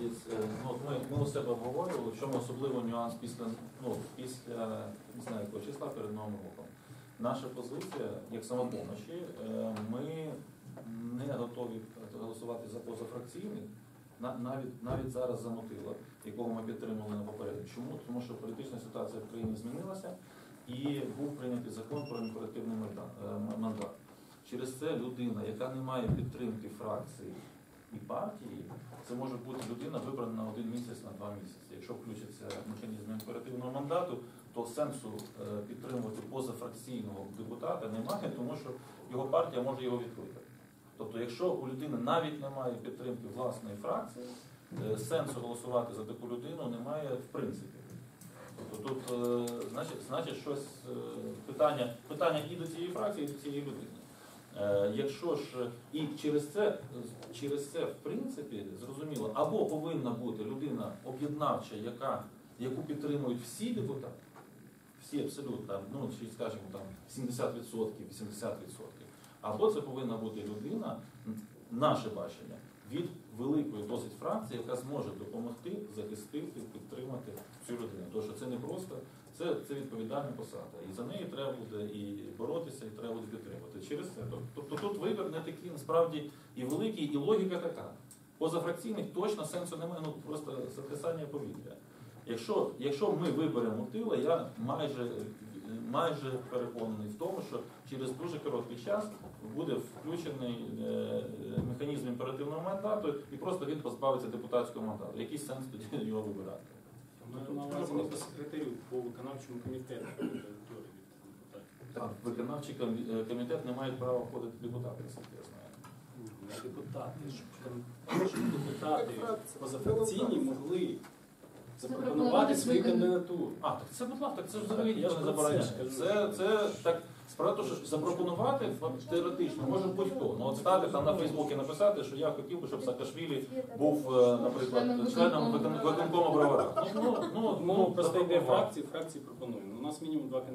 із, е, ну, ми, ми у себе обговорювали, в чому особливо нюанс після, ну, після не знаю, якого числа перед Новим роком. Наша позиція, як самопомочі, е, ми не готові голосувати за позафракційний, навіть, навіть зараз за мотива, якого ми підтримали на попередньо. Чому? Тому що політична ситуація в країні змінилася і був прийнятий закон про імперативний е, мандат. Через це людина, яка не має підтримки фракції і партії, це може бути людина вибрана на один місяць, на два місяці. Якщо включиться механізм імперативного мандату, то сенсу е, підтримувати позафракційного депутата немає, тому що його партія може його відкликати. Тобто, якщо у людини навіть немає підтримки власної фракції, е, сенсу голосувати за таку людину немає в принципі. Тобто тут е, значить, значить щось питання, питання і до цієї фракції, і до цієї людини. Е, Якщо ж і через це, через це, в принципі, зрозуміло, або повинна бути людина об'єднавча, яка, яку підтримують всі депутати, всі абсолютно, ну чи скажімо там 70%, 80%, або це повинна бути людина, наше бачення, від великої досить фракції, яка зможе допомогти захистити, підтримати цю людину. Тому що це не просто, це, це відповідальна посада. І за неї треба буде і боротися, і треба буде підтримувати. Через це. Тобто тут вибір не такий насправді і великий, і логіка така. Позафракційних точно сенсу немає, ну просто записання повітря. Якщо, якщо ми виберемо тила, я майже, майже переконаний в тому, що через дуже короткий час буде включений е, е, механізм імперативного мандату і просто він позбавиться депутатського мандату. Який сенс тоді його вибирати? Маю по секретарю, по виконавчому комітету депутатів. Так, виконавчий е, комітет не має права входити депутати, наскільки я знаю. Депутати, щоб депутати позафракційні могли запропонувати свою кандидатуру. А, так це будь ласка, так це ж взагалі Я не про це забороняє. Це, це так справа, що запропонувати теоретично може будь-хто. Ну от стати там на Фейсбуці написати, що я хотів би, щоб Саакашвілі був, е, наприклад, членом викон- виконкому бровара. Ну, ну, ну, ну, просто йде фракції, фракції пропонуємо. У нас мінімум два е,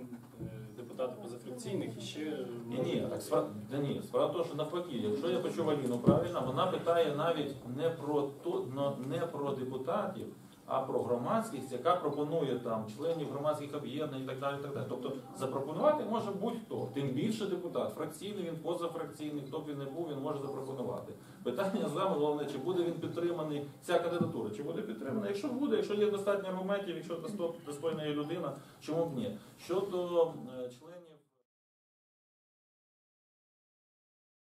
депутати позафракційних і ще Ні, ні, так справа, да ні, справа тому, що навпаки, якщо я почув Аліну правильно, вона питає навіть не про то, не про депутатів, а про громадськість, яка пропонує там членів громадських об'єднань і так далі. Так далі. Тобто запропонувати може будь-хто. Тим більше депутат, фракційний він, позафракційний, хто б він не був, він може запропонувати. Питання саме головне, чи буде він підтриманий ця кандидатура, чи буде підтримана. Якщо буде, якщо є достатньо аргументів, якщо досто- достойна є людина, чому б ні? Щодо е, членів.